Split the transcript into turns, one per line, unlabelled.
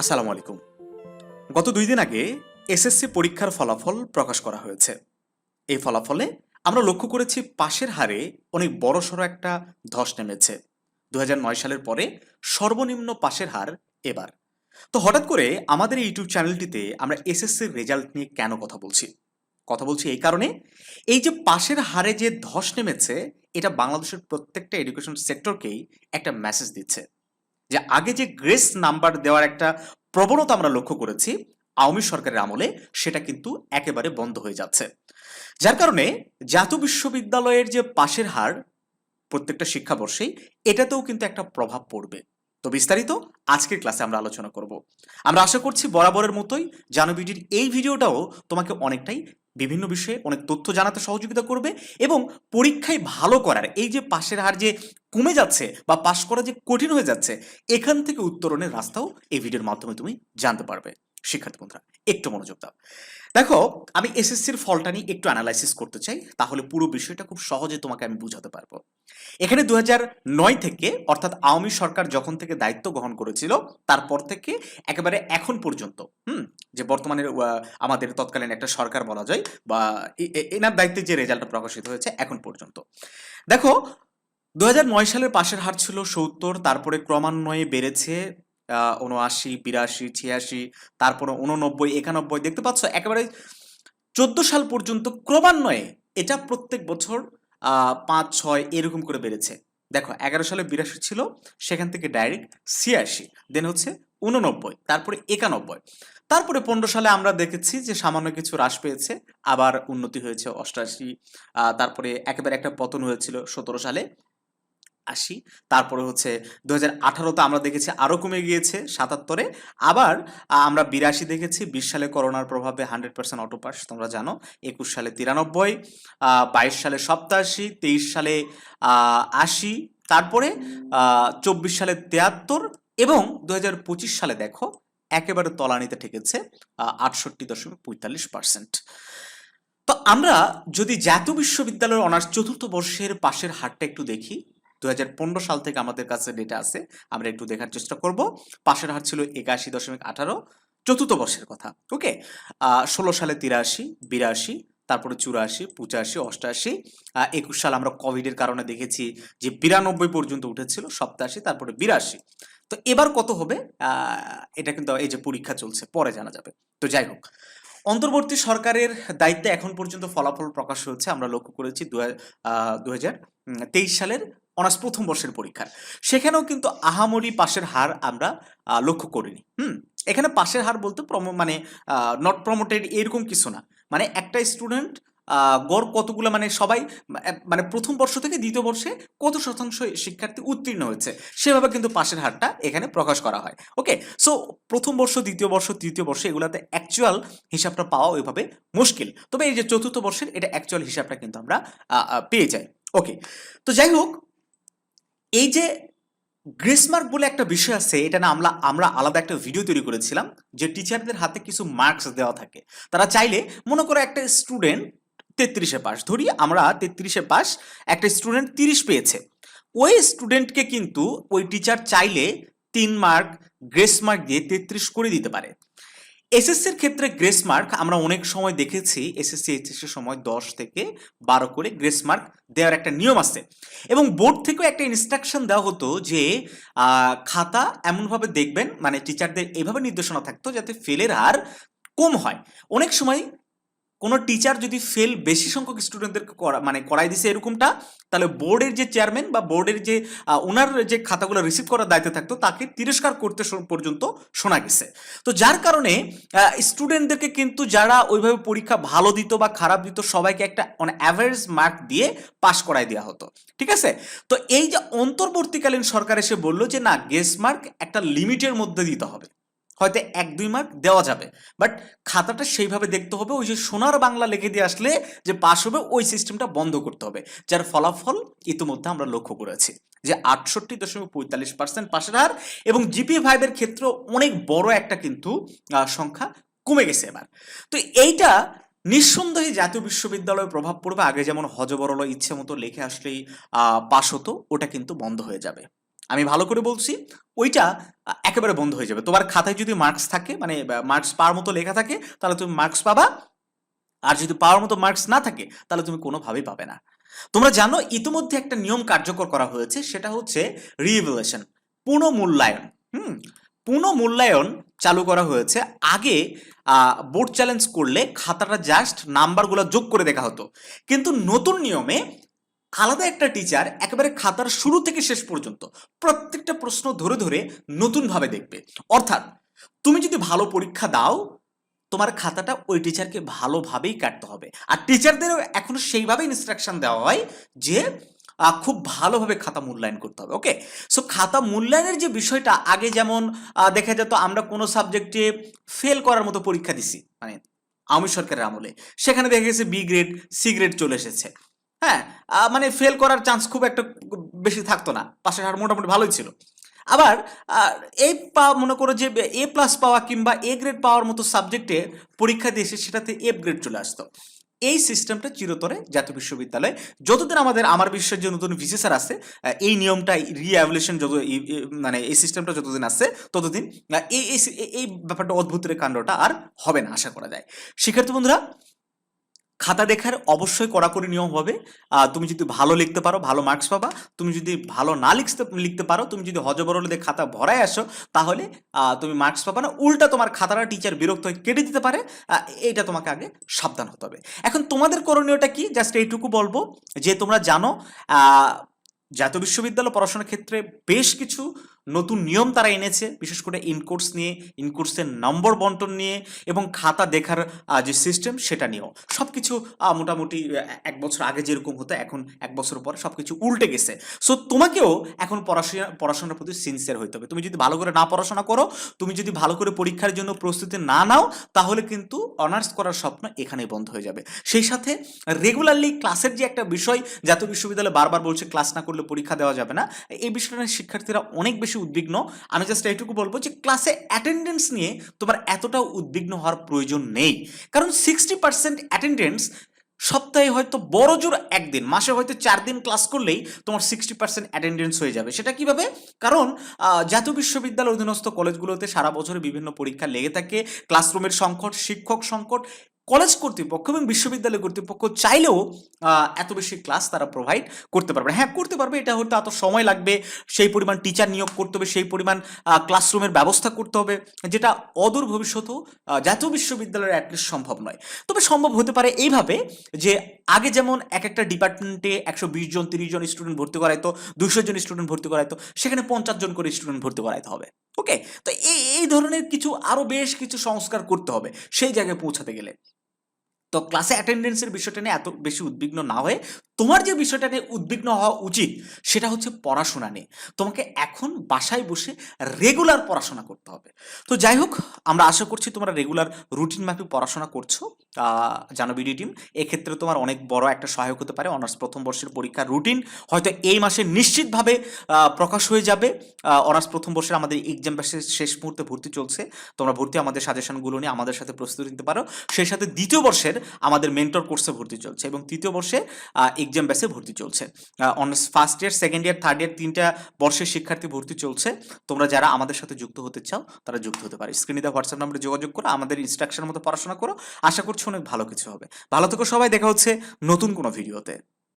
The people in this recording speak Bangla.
আসসালামু আলাইকুম। গত দুই দিন আগে এসএসসি পরীক্ষার ফলাফল প্রকাশ করা হয়েছে। এই ফলাফলে আমরা লক্ষ্য করেছি পাশের হারে অনেক বড়সড় একটা ধস নেমেছে। দুই হাজার নয় সালের পরে সর্বনিম্ন পাশের হার এবার। তো হঠাৎ করে আমাদের এই ইউটিউব চ্যানেলটিতে আমরা এসএসসির রেজাল্ট নিয়ে কেন কথা বলছি? কথা বলছি এই কারণে, এই যে পাশের হারে যে ধস নেমেছে, এটা বাংলাদেশের প্রত্যেকটা এডুকেশন সেক্টরকেই একটা মেসেজ দিচ্ছে। যে আগে যে গ্রেস নাম্বার দেওয়ার একটা প্রবণতা আমরা লক্ষ্য করেছি, আওয়ামী সরকারের আমলে সেটা কিন্তু একেবারে বন্ধ হয়ে যাচ্ছে। যার কারণে জাতীয় বিশ্ববিদ্যালয়ের যে পাশের হার প্রত্যেকটা শিক্ষাবর্ষেই, এটাতেও কিন্তু একটা প্রভাব পড়বে। তো বিস্তারিত আজকের ক্লাসে আমরা আলোচনা করব। আমরা আশা করছি বরাবরের মতোই জানবিডির এই ভিডিওটাও তোমাকে অনেকটাই বিভিন্ন বিষয়ে অনেক তথ্য জানাতে সহযোগিতা করবে এবং পরীক্ষায় ভালো করার, এই যে পাশের হার যে কমে যাচ্ছে বা পাশ করা যে কঠিন হয়ে যাচ্ছে, এখান থেকে উত্তরণের রাস্তাও এই ভিডিওর মাধ্যমে তুমি জানতে পারবে। শিক্ষার্থী বন্ধুরা, একটু মনোযোগ দাও। দেখো, আমি এসএসসির ফলটা নিয়ে একটু অ্যানালাইসিস করতে চাই, তাহলে পুরো বিষয়টা খুব সহজে তোমাকে আমি বুঝাতে পারব। এখানে দু নয় থেকে, অর্থাৎ আওয়ামী সরকার যখন থেকে দায়িত্ব গ্রহণ করেছিল, তারপর থেকে একেবারে এখন পর্যন্ত, হুম, যে বর্তমানে আমাদের তৎকালীন একটা সরকার বলা যায়, বা এনার দায়িত্বে যে রেজাল্টটা প্রকাশিত হয়েছে এখন পর্যন্ত। দেখো দু হাজার নয় সালের পাশের হার ছিল সত্তর, তারপরে ক্রমান্বয়ে বেড়েছে উনআশি বিরাশি, ছিয়াশি, তারপরে উননব্বই একানব্বই। দেখতে পাচ্ছ, একেবারে চোদ্দ সাল পর্যন্ত ক্রমান্বয়ে এটা প্রত্যেক বছর পাঁচ, ছয় এরকম করে বেড়েছে। দেখো, এগারো সালে বিরাশি ছিল, সেখান থেকে ডাইরেক্ট ছিয়াশি, দেন হচ্ছে উননব্বই তারপরে একানব্বই। তারপরে পনেরো সালে আমরা দেখেছি যে সামান্য কিছু হ্রাস পেয়েছে, আবার উন্নতি হয়েছে, অষ্টাশি তারপরে একেবারে একটা পতন হয়েছিল সতেরো সালে। আশি। তারপরে হচ্ছে দু হাজার আঠারোতে আমরা দেখেছি আরও কমে গিয়েছে সাতাত্তরে। আবার আমরা বিরাশি দেখেছি, বিশ সালে করোনার প্রভাবে হান্ড্রেড পার্সেন্ট অটো পাস তোমরা জানো। একুশ সালে তিরানব্বই বাইশ সালে সপ্তাশি, তেইশ সালে আশি, তারপরে চব্বিশ সালে তেয়াত্তর এবং দু সালে দেখো, একেবারে তলানিতে ঠেকেছে আটষট্টি দশমিক পঁয়তাল্লিশ পার্সেন্ট। তো আমরা যদি জাতীয় বিশ্ববিদ্যালয়ের অনার্স চতুর্থ বর্ষের পাশের হারটা একটু দেখি দুই হাজার পনেরো সাল থেকে আমাদের কাছে ডেটা আছে, আমরা একটু দেখার চেষ্টা করব। পাশের হার ছিল একাশি দশমিক আঠারো, চতুর্থ বর্ষের কথা ওকে ষোলো সালে তিরাশি, বিরাশি, তারপরে চুরাশি, পঁচাশি, অষ্টাশি একুশ সাল আমরা কোভিডের কারণে দেখেছি যে বিরানব্বই পর্যন্ত উঠেছিল, সপ্তাশি, তারপরে বিরাশি। তো এবার কত হবে? এটা কিন্তু এই যে পরীক্ষা চলছে, পরে জানা যাবে। তো যাই হোক, অন্তর্বর্তী সরকারের দায়িত্বে এখন পর্যন্ত ফলাফল প্রকাশ হয়েছে, আমরা লক্ষ্য করেছি দু হাজার তেইশ সালের অনার্স প্রথম বর্ষের পরীক্ষার। সেখানেও কিন্তু আহামরি পাশের হার আমরা লক্ষ্য করিনি। হুম? এখানে পাশের হার বলতে প্রম- মানে নট প্রমোটেড এরকম কিছু না। মানে একটা স্টুডেন্ট গড় কতগুলো মানে সবাই মানে প্রথম বর্ষ থেকে দ্বিতীয় বর্ষে কত শতাংশ শিক্ষার্থী উত্তীর্ণ হয়েছে, সেভাবে কিন্তু পাশের হারটা এখানে প্রকাশ করা হয়। ওকে? সো প্রথম বর্ষ, দ্বিতীয় বর্ষ, তৃতীয় বর্ষ এগুলাতে অ্যাকচুয়াল হিসাবটা পাওয়া ওইভাবে মুশকিল। তবে এই যে চতুর্থ বর্ষের, এটা অ্যাকচুয়াল হিসাবটা কিন্তু আমরা পেয়ে যাই। ওকে? তো যাই হোক এই যে গ্রেসমার্ক বলে একটা বিষয় আছে, এটা না আমরা আমরা আলাদা একটা ভিডিও তৈরি করেছিলাম, যে টিচারদের হাতে কিছু মার্কস দেওয়া থাকে। তারা চাইলে মনে করো একটা স্টুডেন্ট তেত্রিশে পাস ধরি আমরা তেত্রিশে পাস একটা স্টুডেন্ট তিরিশ পেয়েছে। ওই স্টুডেন্টকে কিন্তু ওই টিচার চাইলে তিন মার্ক গ্রেস মার্ক দিয়ে তেত্রিশ করে দিতে পারে। এসএসসির ক্ষেত্রে গ্রেস মার্ক আমরা অনেক সময় দেখেছি এসএসসি এইচএসসি সময় দশ থেকে বারো করে গ্রেস মার্ক দেওয়ার একটা নিয়ম আছে। এবং বোর্ড থেকেও একটা ইনস্ট্রাকশন দেওয়া হতো যে খাতা এমনভাবে দেখবেন মানে টিচারদের এভাবে নির্দেশনা থাকতো যাতে ফেলের হার কম হয়। অনেক সময় কোনো টিচার যদি ফেল বেশি সংখ্যক স্টুডেন্টদেরকে করা মানে করাই দিছে এরকমটা, তাহলে বোর্ডের যে চেয়ারম্যান বা বোর্ডের যে ওনার যে খাতাগুলো রিসিভ করার দায়িত্ব থাকতো, তাকে তিরস্কার করতে পর্যন্ত শোনা গেছে। তো যার কারণে স্টুডেন্টদেরকে কিন্তু যারা ওইভাবে পরীক্ষা ভালো দিত বা খারাপ দিত, সবাইকে একটা অন অ্যাভারেজ মার্ক দিয়ে পাশ করাই দেওয়া হতো। ঠিক আছে? তো এই যে অন্তর্বর্তীকালীন সরকার এসে বলল যে, না গেস মার্ক একটা লিমিটের মধ্যে দিতে হবে। হয়তো এক, দুই মার্ক দেওয়া যাবে। বাট খাতাটা সেইভাবে দেখতে হবে, ওই যে সোনার বাংলা লিখে দিয়ে আসলে যে পাশ হবে, ওই সিস্টেমটা বন্ধ করতে হবে। যার ফলাফল ইতিমধ্যে আমরা লক্ষ্য করেছি যে আটষট্টি দশমিক পঁয়তাল্লিশ পার্সেন্ট পাশের হার এবং জিপি ফাইভের ক্ষেত্রে অনেক বড় একটা কিন্তু সংখ্যা কমে গেছে এবার। তো এইটা নিঃসন্দেহে জাতীয় বিশ্ববিদ্যালয়ে প্রভাব পড়বে। আগে যেমন হজবরল ইচ্ছে মতো লিখে আসলেই পাশ হতো, ওটা কিন্তু বন্ধ হয়ে যাবে। আমি ভালো করে বলছি, ওইটা একেবারে বন্ধ হয়ে যাবে। তোমার খাতায় যদি মার্কস থাকে মানে মার্কস পাওয়ার মতো লেখা থাকে, তাহলে তুমি মার্কস পাবা। আর যদি পাওয়ার মতো মার্কস না থাকে, তাহলে তুমি কোনোভাবেই পাবে না। তোমরা জানো, ইতিমধ্যে একটা নিয়ম কার্যকর করা হয়েছে, সেটা হচ্ছে রিভেলেশন পুনঃমূল্যায়ন। হুম, পুনঃমূল্যায়ন চালু করা হয়েছে আগে বোর্ড চ্যালেঞ্জ করলে খাতাটা জাস্ট নাম্বারগুলো যোগ করে দেখা হতো। কিন্তু নতুন নিয়মে আলাদা একটা টিচার একেবারে খাতার শুরু থেকে শেষ পর্যন্ত প্রত্যেকটা প্রশ্ন ধরে ধরে নতুনভাবে দেখবে। অর্থাৎ তুমি যদি ভালো পরীক্ষা দাও, তোমার খাতাটা ওই টিচারকে ভালোভাবেই কাটতে হবে। আর টিচারদেরও এখনও সেইভাবে ইনস্ট্রাকশন দেওয়া হয় যে খুব ভালোভাবে খাতা মূল্যায়ন করতে হবে ওকে সো খাতা মূল্যায়নের যে বিষয়টা, আগে যেমন দেখা যেত আমরা কোনো সাবজেক্টে ফেল করার মতো পরীক্ষা দিছি মানে আওয়ামী সরকারের আমলে। সেখানে দেখা গেছে বি গ্রেড সি গ্রেড চলে এসেছে। হ্যাঁ মানে ফেল করার চান্স খুব একটা বেশি থাকতো না। পাশের হার মোটামুটি ভালোই ছিল। আবার এ পাওয়া মনে করো যে এ প্লাস পাওয়া কিংবা এ গ্রেড পাওয়ার মতো সাবজেক্টে পরীক্ষা দিয়েছে সেটাতে এফ গ্রেড চলে আসতো। এই সিস্টেমটা চিরতরে জাতীয় বিশ্ববিদ্যালয়ে, যতদিন আমাদের আমার বিশ্বের যে নতুন ভিসিসার আছে এই নিয়মটা রিঅ্যাভলিউশন যত এই- এই- মানে এই সিস্টেমটা যতদিন আছে ততদিন এই এই, এই- এই ব্যাপারটা অদ্ভুতের কাণ্ডটা আর হবে না, আশা করা যায়। শিক্ষার্থী বন্ধুরা খাতা দেখার অবশ্যই কড়াকড়ি নিয়ম হবে। তুমি যদি ভালো লিখতে পারো, ভালো মার্কস পাবা। তুমি যদি ভালো না লিখতে লিখতে পারো, তুমি যদি হজবরল খাতা ভরায় আসো, তাহলে তুমি মার্কস পাবা না। উল্টা তোমার খাতাটা টিচার বিরক্ত হয়ে কেটে দিতে পারে। এইটা তোমাকে আগে সাবধান হতে হবে। এখন তোমাদের করণীয়টা কি? জাস্ট এইটুকু বলব, যে তোমরা জানো জাতীয় বিশ্ববিদ্যালয় পড়াশোনার ক্ষেত্রে বেশ কিছু নতুন নিয়ম তারা এনেছে, বিশেষ করে ইনকোর্স নিয়ে ইনকোর্সের নম্বর বন্টন নিয়ে এবং খাতা দেখার যে সিস্টেম সেটা নিয়েও। সব কিছু মোটামুটি এক বছর আগে যেরকম হতো, এখন এক বছর পর সব কিছু উল্টে গেছে। সো তোমাকেও এখন পড়াশোনা, পড়াশোনার প্রতি সিনসিয়ার হইতে হবে। তুমি যদি ভালো করে না পড়াশোনা করো, তুমি যদি ভালো করে পরীক্ষার জন্য প্রস্তুতি না নাও, তাহলে কিন্তু অনার্স করার স্বপ্ন এখানেই বন্ধ হয়ে যাবে। সেই সাথে রেগুলারলি ক্লাসের যে একটা বিষয়, জাতীয় বিশ্ববিদ্যালয় বারবার বলছে ক্লাস না করলে পরীক্ষা দেওয়া যাবে না। এই বিষয়টা শিক্ষার্থীরা অনেক বেশি উদ্বিগ্ন। আমি জাস্ট এইটুকু বলব যে ক্লাসে অ্যাটেন্ডেন্স নিয়ে তোমার এতটাও উদ্বিগ্ন হওয়ার প্রয়োজন নেই। কারণ সিক্সটি পার্সেন্ট অ্যাটেন্ডেন্স সপ্তাহে হয়তো বড় জোর একদিন, মাসে হয়তো চার দিন ক্লাস করলেই তোমার সিক্সটি পার্সেন্ট অ্যাটেন্ডেন্স হয়ে যাবে। সেটা কীভাবে? কারণ জাতীয় বিশ্ববিদ্যালয় অধীনস্থ কলেজগুলোতে সারা বছরে বিভিন্ন পরীক্ষা লেগে থাকে ক্লাসরুমের সংকট, শিক্ষক সংকট কলেজ কর্তৃপক্ষ এবং বিশ্ববিদ্যালয় কর্তৃপক্ষ চাইলেও এত বেশি ক্লাস তারা প্রোভাইড করতে পারবে হ্যাঁ করতে পারবে, এটা হয়তো এত সময় লাগবে, সেই পরিমাণ টিচার নিয়োগ করতে হবে, সেই পরিমাণ ক্লাসরুমের ব্যবস্থা করতে হবে, যেটা অদূর ভবিষ্যতেও জাতীয় বিশ্ববিদ্যালয়ের অ্যাটলিস্ট সম্ভব নয়। তবে সম্ভব হতে পারে এইভাবে যে, আগে যেমন এক একটা ডিপার্টমেন্টে একশো বিশ জন, তিরিশ জন স্টুডেন্ট ভর্তি করাইতো দুশো জন স্টুডেন্ট ভর্তি করাইতো, সেখানে পঞ্চাশ জন করে স্টুডেন্ট ভর্তি করাইতে হবে। ওকে তো এই এই ধরনের কিছু আরও বেশ কিছু সংস্কার করতে হবে, সেই জায়গায় পৌঁছাতে গেলে। তো ক্লাসে অ্যাটেন্ডেন্সের বিষয়টা নিয়ে এত বেশি উদ্বিগ্ন না হয়ে তোমার যে বিষয়টা নিয়ে উদ্বিগ্ন হওয়া উচিত, সেটা হচ্ছে পড়াশোনা নিয়ে। তোমাকে এখন বাসায় বসে রেগুলার পড়াশোনা করতে হবে। তো যাই হোক, আমরা আশা করছি তোমরা রেগুলার রুটিন মাফিক পড়াশোনা করছ জানো বিডি টিম। এক্ষেত্রে তোমার অনেক বড় একটা সহায়ক হতে পারে অনার্স প্রথম বর্ষের পরীক্ষার রুটিন হয়তো এই মাসে নিশ্চিতভাবে প্রকাশ হয়ে যাবে। অনার্স প্রথম বর্ষের আমাদের এক্সাম ব্যাচের শেষ মুহূর্তে ভর্তি চলছে। তোমরা ভর্তি আমাদের সাজেশনগুলো নিয়ে আমাদের সাথে প্রস্তুতি নিতে পারো। সেই সাথে দ্বিতীয় বর্ষের আমাদের মেন্টর কোর্সে ভর্তি চলছে এবং তৃতীয় বর্ষে এক্সাম ব্যাচে ভর্তি চলছে। Honours first year second year third year তিনটা বর্ষের শিক্ষার্থী ভর্তি চলছে। তোমরা যারা আমাদের সাথে যুক্ত হতে চাও, তারা যুক্ত হতে পারে। স্ক্রিনে দেওয়া হোয়াটসঅ্যাপ নাম্বারে যোগাযোগ করো, আমাদের ইনস্ট্রাকশনের মতো পড়াশোনা করো। আশা করছি অনেক ভালো কিছু হবে। ভালো থেকো সবাই, দেখা হচ্ছে নতুন কোনো ভিডিওতে